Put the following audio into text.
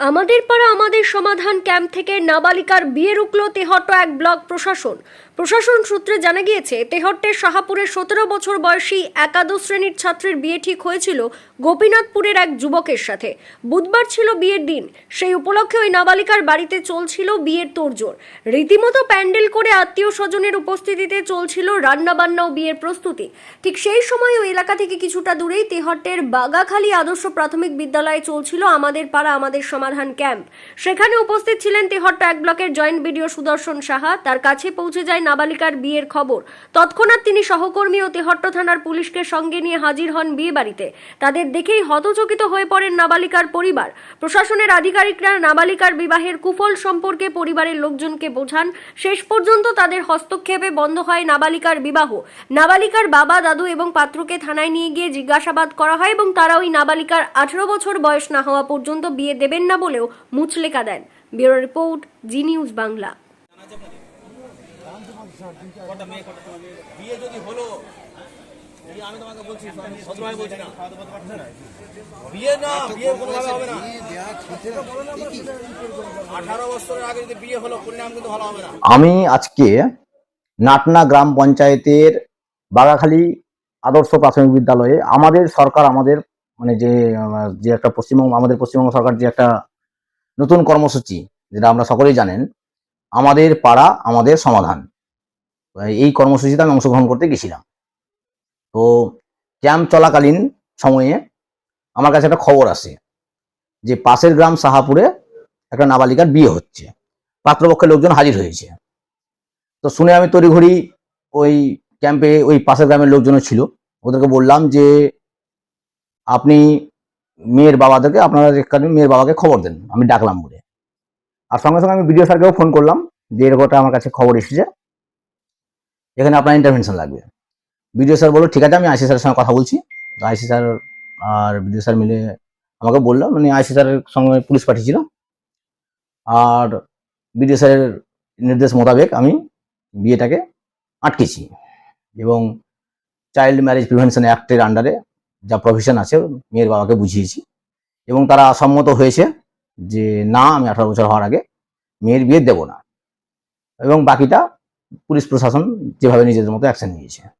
আমাদের পাড়া আমাদের সমাধান ক্যাম্প থেকে নাবালিকার বিয়ে রুকল তেহট্ট এক ব্লক প্রশাসন। প্রশাসন সূত্রে জানা গিয়েছে তেহট্টের শাহাপুরের সতেরো বছর বয়সী একাদশ শ্রেণির ছাত্রীর বিয়ে ঠিক হয়েছিল গোপীনাথপুরের এক যুবকের সাথে। বুধবার ছিল বিয়ের দিন। সেই উপলক্ষে ওই নাবালিকার বাড়িতে চলছিল বিয়ের তোড়জোড়। রীতিমতো প্যান্ডেল করে আত্মীয় স্বজনের উপস্থিতিতে চলছিল রান্নাবান্না ও বিয়ের প্রস্তুতি। ঠিক সেই সময় ওই এলাকা থেকে কিছুটা দূরেই তেহট্টের বাগাখালী আদর্শ প্রাথমিক বিদ্যালয়ে চলছিল আমাদের পাড়া আমাদের সমাধান ক্যাম্প। সেখানে উপস্থিত ছিলেন তেহট্ট এক ব্লকের জয়েন্ট বিডিও সুদর্শন সাহা। তার কাছে পৌঁছে যায় নাবালিকার বিয়ের খবর। তৎক্ষণাৎ তিনি সহকর্মী ও তেহট্ট থানার পুলিশকে সঙ্গে নিয়ে হাজির হন বিয়ে বাড়িতে তাদের দেখেই হতচকিত হয়ে পড়েন নাবালিকার পরিবার। প্রশাসনের আধিকারিকরা নাবালিকার বিবাহের কুফল সম্পর্কে পরিবারের লোকজনকে বোঝান। শেষ পর্যন্ত তাদের হস্তক্ষেপে বন্ধ হয় নাবালিকার বিবাহ। নাবালিকার বাবা, দাদু এবং পাত্রকে থানায় নিয়ে গিয়ে জিজ্ঞাসাবাদ করা হয় এবং তারা ওই নাবালিকার আঠেরো বছর বয়স না হওয়া পর্যন্ত বিয়ে দেবেন না বলেও মুচলেকা দেন। Bureau report Zee news Bangla? বিয়ে যদি হলো আমি তোমাকে বলছি ভদ্রভাবে বলছি না। বিয়ে না বিয়ে কোনোভাবে হবে না। আঠারো বছরের আগে যদি বিয়ে হলো পরিণাম কিন্তু ভালো হবে না। আমি আজকে নাটনা গ্রাম পঞ্চায়েতের বাগাখালী আদর্শ প্রাথমিক বিদ্যালয়ে আমাদের সরকার আমাদের মানে যে যে একটা পশ্চিমবঙ্গ, আমাদের পশ্চিমবঙ্গ সরকার যে একটা নতুন কর্মসূচি, যেটা আমরা সকলেই জানেন, আমাদের পাড়া, আমাদের সমাধান। এই কর্মসূচিতে আমি অংশগ্রহণ করতে গেছিলাম। তো ক্যাম্প চলাকালীন সময়ে আমার কাছে একটা খবর আসে যে, পাশের গ্রাম সাহাপুরে একটা নাবালিকার বিয়ে হচ্ছে। পাত্রপক্ষের লোকজন হাজির হয়েছে। তো শুনে আমি তড়িঘড়ি ওই ক্যাম্পে, ওই পাশের গ্রামের লোকজনও ছিল। ওদেরকে বললাম যে আপনি মেয়ের বাবাদেরকে, আপনারা এখানে মেয়ের বাবাকে খবর দেন, আমি ডাকলাম বলে। আর সঙ্গে সঙ্গে আমি বিডিও স্যারকেও ফোন করলাম যে এরকমটা আমার কাছে খবর এসেছে। এখানে আপনার ইন্টারভেনশন লাগবে। বিডিও স্যার বলল, ঠিক আছে, আমি আইসি স্যারের সঙ্গে কথা বলছি। আইসি স্যার আর বিডিও স্যার মিলে আমাকে বলল মানে আইসি স্যারের সঙ্গে পুলিশ পাঠিয়েছিল। আর বিডিও স্যারের নির্দেশ মোতাবেক আমি বিয়েটাকে আটকেছি। এবং চাইল্ড ম্যারেজ প্রিভেনশন অ্যাক্টের আন্ডারে যা প্রভিশন আছে, মেয়ের বাবাকে বুঝিয়েছি। এবং তারা সম্মত হয়েছে যে, না, আমি আঠারো বছর হওয়ার আগে মেয়ের বিয়ে দেব না। এবং বাকিটা পুলিশ প্রশাসন যেভাবে নিজেদের মতো অ্যাকশন নিয়েছে।